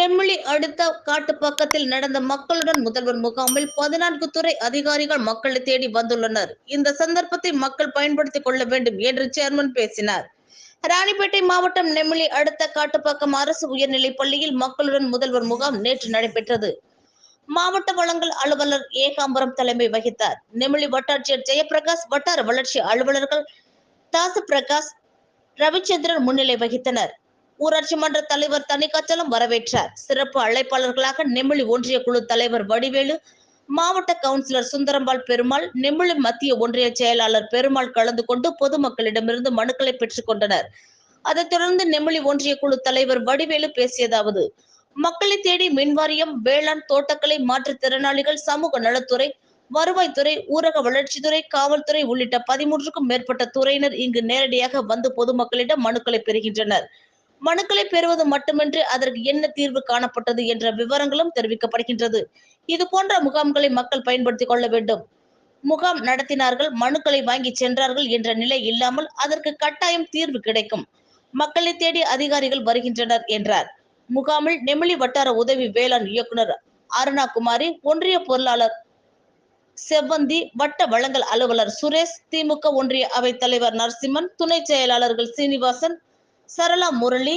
நெம்மிளி அடுத்த காட்டுப்பாக்கத்தில் நடந்த மக்களுடன் முதல்வர் முகாமில் பதினான்கு துறை அதிகாரிகள் மக்களை தேடி வந்துள்ளனர். இந்த சந்தர்ப்பத்தை மக்கள் பயன்படுத்திக் கொள்ள வேண்டும் என்று சேர்மன் பேசினார். ராணிப்பேட்டை மாவட்டம் நெம்மிலி அடுத்த காட்டுப்பாக்கம் அரசு உயர்நிலைப் பள்ளியில் மக்களுடன் முதல்வர் முகாம் நேற்று நடைபெற்றது. மாவட்ட வளங்கள் அலுவலர் ஏகாம்பரம் தலைமை வகித்தார். நெமிலி வட்டாட்சியர் ஜெயபிரகாஷ் வட்டார வளர்ச்சி அலுவலர்கள் தாசு பிரகாஷ் ரவிச்சந்திரன் முன்னிலை வகித்தனர். ஊராட்சி மன்ற தலைவர் தனிக்காச்சலம் வரவேற்றார். சிறப்பு அழைப்பாளர்களாக நெமிலி ஒன்றிய குழு தலைவர் வடிவேலு மாவட்ட கவுன்சிலர் சுந்தரம்பாள் பெருமாள் நெமிலி மத்திய ஒன்றிய செயலாளர் பெருமாள் கலந்து கொண்டு பொதுமக்களிடமிருந்து மனுக்களை பெற்றுக் கொண்டனர். அதைத் தொடர்ந்து நெமிலி ஒன்றிய குழு தலைவர் வடிவேலு பேசியதாவது மக்களை தேடி மின்வாரியம் வேளாண் தோட்டக்கலை மாற்றுத்திறனாளிகள் சமூக நலத்துறை வருவாய்த்துறை ஊரக வளர்ச்சித்துறை காவல்துறை உள்ளிட்ட பதிமூன்றுக்கும் மேற்பட்ட துறையினர் இங்கு நேரடியாக வந்து பொதுமக்களிடம் மனுக்களை பெறுகின்றனர். மனுக்களை பெறுவது மட்டுமின்றி அதற்கு என்ன தீர்வு காணப்பட்டது என்ற விவரங்களும் தெரிவிக்கப்படுகின்றது. இது போன்ற முகாம்களை மக்கள் பயன்படுத்திக் கொள்ள வேண்டும். முகாம் நடத்தினார்கள் மனுக்களை வாங்கி சென்றார்கள் என்ற நிலை இல்லாமல் அதற்கு கட்டாயம் தீர்வு கிடைக்கும். மக்களை தேடி அதிகாரிகள் வருகின்றனர் என்றார். முகாமில் நெமிலி வட்டார உதவி வேளாண் இயக்குனர் அருணா குமாரி ஒன்றிய பொருளாளர் செவ்வந்தி வட்ட வழங்கல் அலுவலர் சுரேஷ் திமுக ஒன்றிய அவைத் தலைவர் நரசிம்மன் துணை செயலாளர்கள் சீனிவாசன் சரளா முரளி.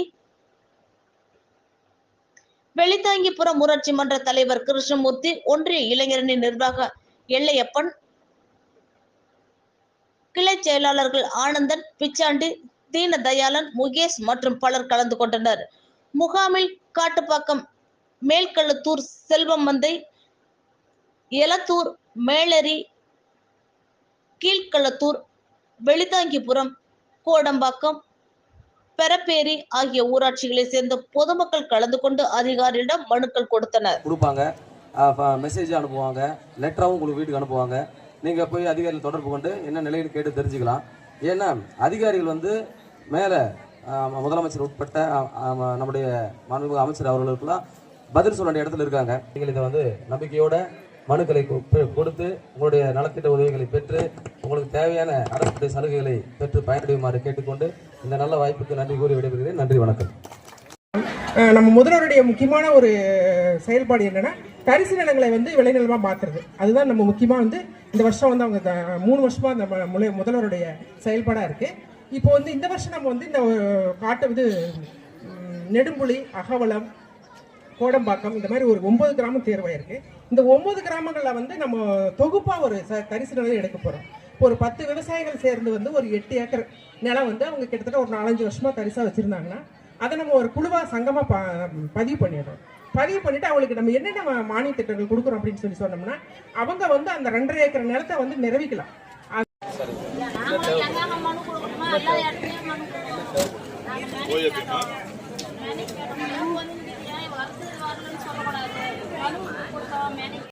வெளித்தாங்கிபுரம் ஊராட்சி மன்ற தலைவர் கிருஷ்ணமூர்த்தி ஒன்றிய இளைஞரணி நிர்வாக எல்லையப்பன் கிளை செயலாளர்கள் ஆனந்தன் பிச்சாண்டி தீனதயாளன் முகேஷ் மற்றும் பலர் கலந்து கொண்டனர். முகாமில் காட்டுப்பாக்கம் மேல்கழுத்தூர் செல்வமந்தை எலத்தூர் மேலரி கீழ்களத்தூர் வெளித்தாங்கிபுரம் கோடம்பாக்கம் பெரப்பேரி ஆகிய ஊராட்சிகளை சேர்ந்த பொதுமக்கள் கலந்து கொண்டு அதிகாரியிடம் மனுக்கள் கொடுத்தனர். கொடுப்பாங்க. மெசேஜ் அனுப்புவாங்க. லெட்டராகவும் உங்களுக்கு வீட்டுக்கு அனுப்புவாங்க. நீங்கள் போய் அதிகாரிகள் தொடர்பு கொண்டு என்ன நிலையில் கேட்டு தெரிஞ்சுக்கலாம். ஏன்னா அதிகாரிகள் வந்து மேலே முதலமைச்சர் உட்பட்ட நம்முடைய மாண்புமிகு அமைச்சர் அவர்களுக்கெல்லாம் பதில் சொல்ல வேண்டிய இடத்துல இருக்காங்க. நீங்கள் இதை வந்து நம்பிக்கையோட மனுக்களை கொ- கொடுத்து உங்களுடைய நலத்திட்ட உதவிகளை பெற்று உங்களுக்கு தேவையான அரசுடைய சலுகைகளை பெற்று பயனடையுமாறு கேட்டுக்கொண்டு இந்த நல்ல வாய்ப்புக்கு நன்றி கூறி விடைபெறுகிறேன். நன்றி வணக்கம். நம்ம முதல்வருடைய முக்கியமான ஒரு செயல்பாடு என்னன்னா தரிசு நிலங்களை வந்து விளைநிலமா மாத்துறது. அதுதான் நம்ம முக்கியமா வந்து இந்த வருஷம் வந்து அவங்க த- மூணு வருஷமா அந்த ம- முதல்வருடைய செயல்பாடா இருக்கு. இப்போ வந்து இந்த வருஷம் நம்ம வந்து இந்த காட்டை காட்டு இது நெடும்புலி அகவலம் கோடம்பாக்கம் இந்த மாதிரி ஒரு ஒன்பது கிராமம் தேர்வாயிருக்கு. இந்த ஒன்பது கிராமங்களில் வந்து நம்ம தொகுப்பா ஒரு ச- தரிசு நிலையை எடுக்க போறோம். ஒரு பத்து விவசாயிகள் சேர்ந்து வந்து ஒரு எட்டு ஏக்கர் நிலம் வந்து அவங்க கிட்டத்தட்ட ஒரு நாலஞ்சு வருஷமாக தரிசாக வச்சுருந்தாங்கன்னா அதை நம்ம ஒரு குழுவாக சங்கமாக ப- பதிவு பண்ணிடுறோம் பதிவு பண்ணிட்டு அவங்களுக்கு நம்ம என்னென்ன மானிய திட்டங்கள் கொடுக்குறோம் அப்படின்னு சொல்லி சொன்னோம்னா அவங்க வந்து அந்த ரெண்டரை ஏக்கர் நிலத்தை வந்து நிரவிக்கலாம் மேனேஜ் வந்து வருது வரலன்னு சொல்லக்கூடாது மேனேஜ்